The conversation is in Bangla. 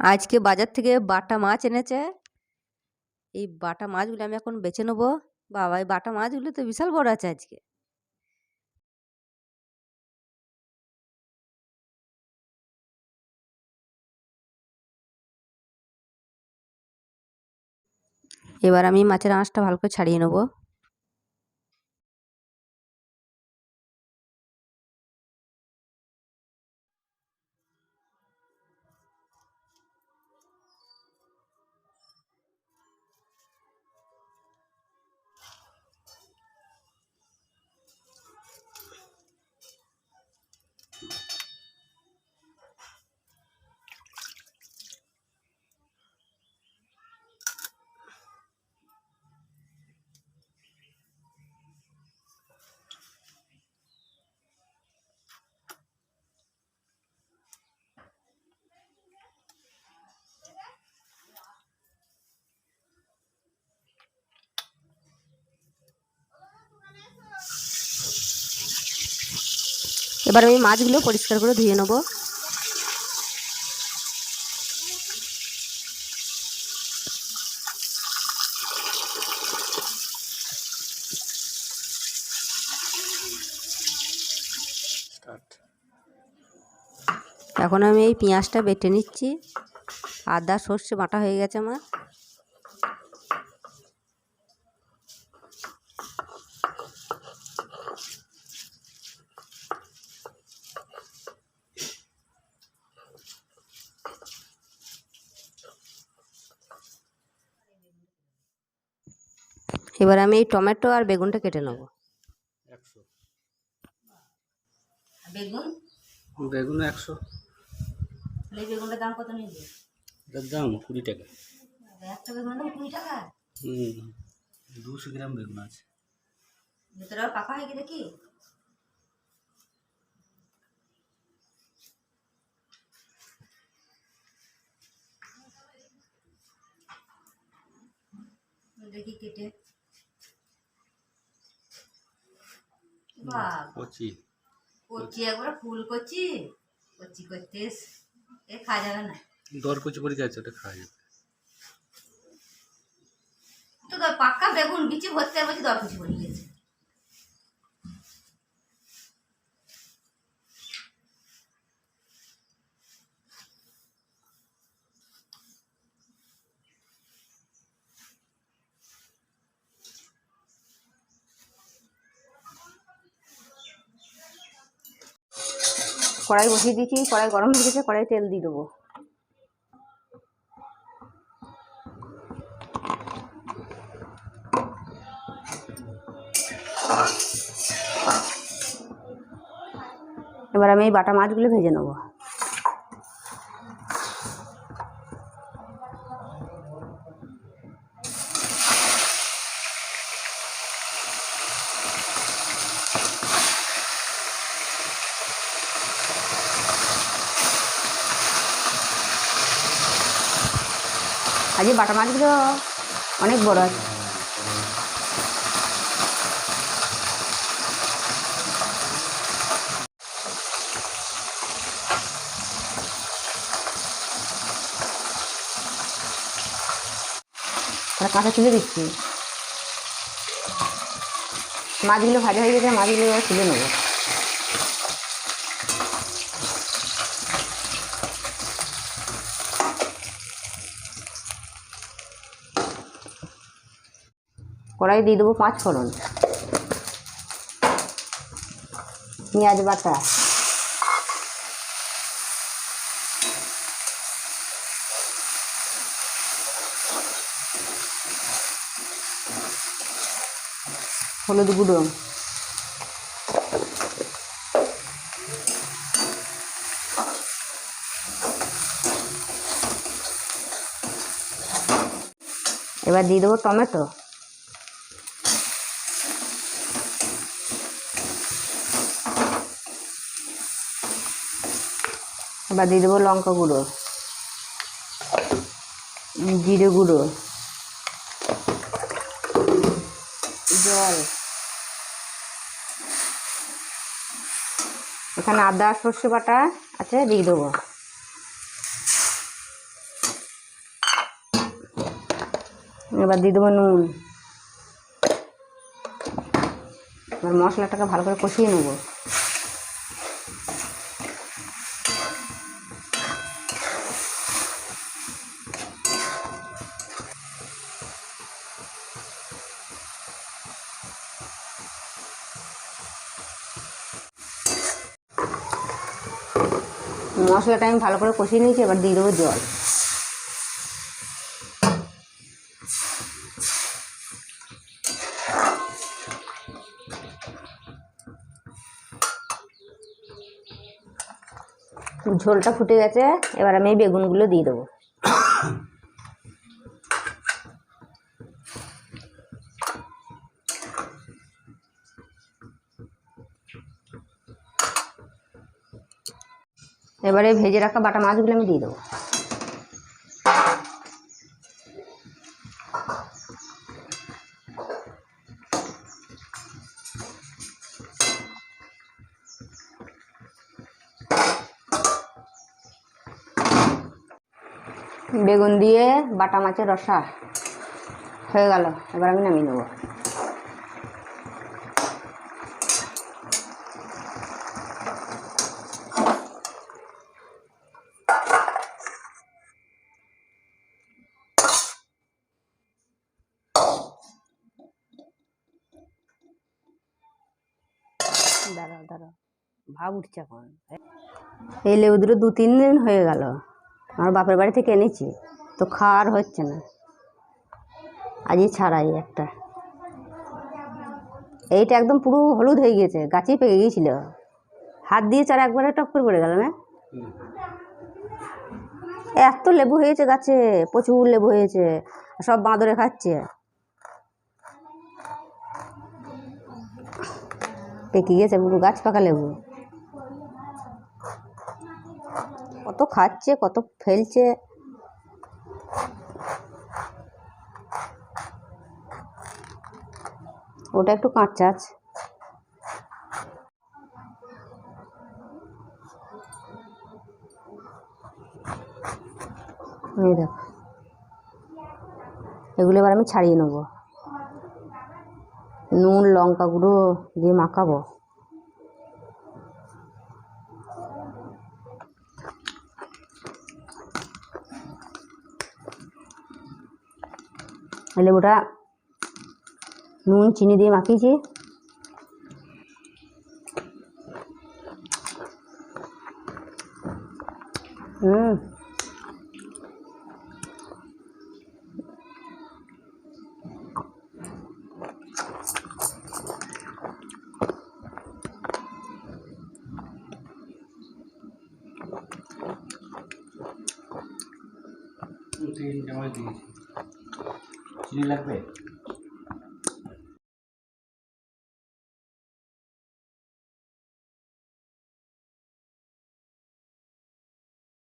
আজকে বাজার থেকে বাটা মাছ এনেছে। এই বাটা মাছগুলো আমি এখন বেছে নেব। বাবা, এই বাটা মাছগুলো তো বিশাল বড় আছে আজকে। এবার আমি মাছের আঁশটা ভালো করে ছাড়িয়ে নেব। এবার আমি মাছগুলো পরিষ্কার করে ধুয়ে নেব। এখন আমি এই পেঁয়াজটা বেটে নিচ্ছি। আদা, সর্ষে বাটা হয়ে গেছে আমার। এবার আমি এই টমেটো আর বেগুনটা কেটে নেব। একশো। বেগুন? বেগুন একশো। এই বেগুনটার দাম কত এটার দাম কুড়ি টাকা। একটা বেগুনের দাম কুড়ি টাকা? হুম দুশো গ্রাম বেগুন আছে। ভেতরে আর পাকা হয়ে গেলে কি দেখি কেটে। কচি। কচি একবার ফুল কচি কচি করতে এ খাওয়া যাবে না। দর কচি পরে গেছে ওটা খাওয়া যাবে তো পাক্কা বেগুন বিচি ভর্তি হবে বলছি দর কচি পরে গেছে। কড়াই বসিয়ে দিয়েছি, কড়াই গরম হয়ে গেছে কড়াই তেল দিয়ে দেবো। এবার আমি এই বাটা মাছগুলো ভেজে নেব। আজকে বাটা মাছগুলো অনেক বড় আছে। তাহলে কাঁচা তুলে দিচ্ছি। মাছগুলো ভাজা হয়ে গেছে, মাছগুলো তুলে নেব। কড়াই দিয়ে দেবো পাঁচ ফোড়ন। পেঁয়াজ বাটা। হলুদ গুঁড়ো। এবার দিয়ে দেবো টমেটো। এবার দিয়ে দেবো লঙ্কা গুঁড়ো জিরে গুঁড়ো, জল। এখানে আদা, সর্ষে বাটা আছে, দিয়ে দেবো। এবার দিয়ে দেবো নুন। এবার মশলাটাকে ভালো করে কষিয়ে নেব। মশলাটা আমি ভালো করে কষিয়ে নিয়েছি, এবার দিয়ে দেবো জল। ঝোলটা ফুটে গেছে, এবার আমি বেগুনগুলো দিয়ে দেবো। এবারে ভেজে রাখা বাটা মাছগুলো আমি দিয়ে দেবো। বেগুন দিয়ে বাটা মাছের রসা হয়ে গেল। এবার আমি নামিয়ে নেব। দাঁড়াও দাঁড়াও ভাব উঠছে এখন। এই লেবু দুটো দু তিন দিন হয়ে গেল। আমার বাপের বাড়ি থেকে এনেছি, তো খাওয়ার হচ্ছে না। আজই ছাড়াই একটা। এইটা একদম পুরো হলুদ হয়ে গিয়েছে, গাছেই পেকে গিয়েছিল। হাত দিয়ে চারা একবারে টপ করে পড়ে গেল, না? এত লেবু হয়েছে গাছে, প্রচুর লেবু হয়েছে, সব বাঁদরে খাচ্ছে। পেকে গেছে পুরো গাছ পাকা লেবু। কত খাচ্ছে, কত ফেলছে। ওটা একটু কাঁচা আছে এই দেখো। এগুলো এবার আমি ছাড়িয়ে নেব। নুন লঙ্কা গুঁড়ো দিয়ে মাখাবো। লেবুটা নুন চিনি দিয়ে মাখিয়েছি। হুম। তিন চামচ দিয়েছি। চিনি লাগবে?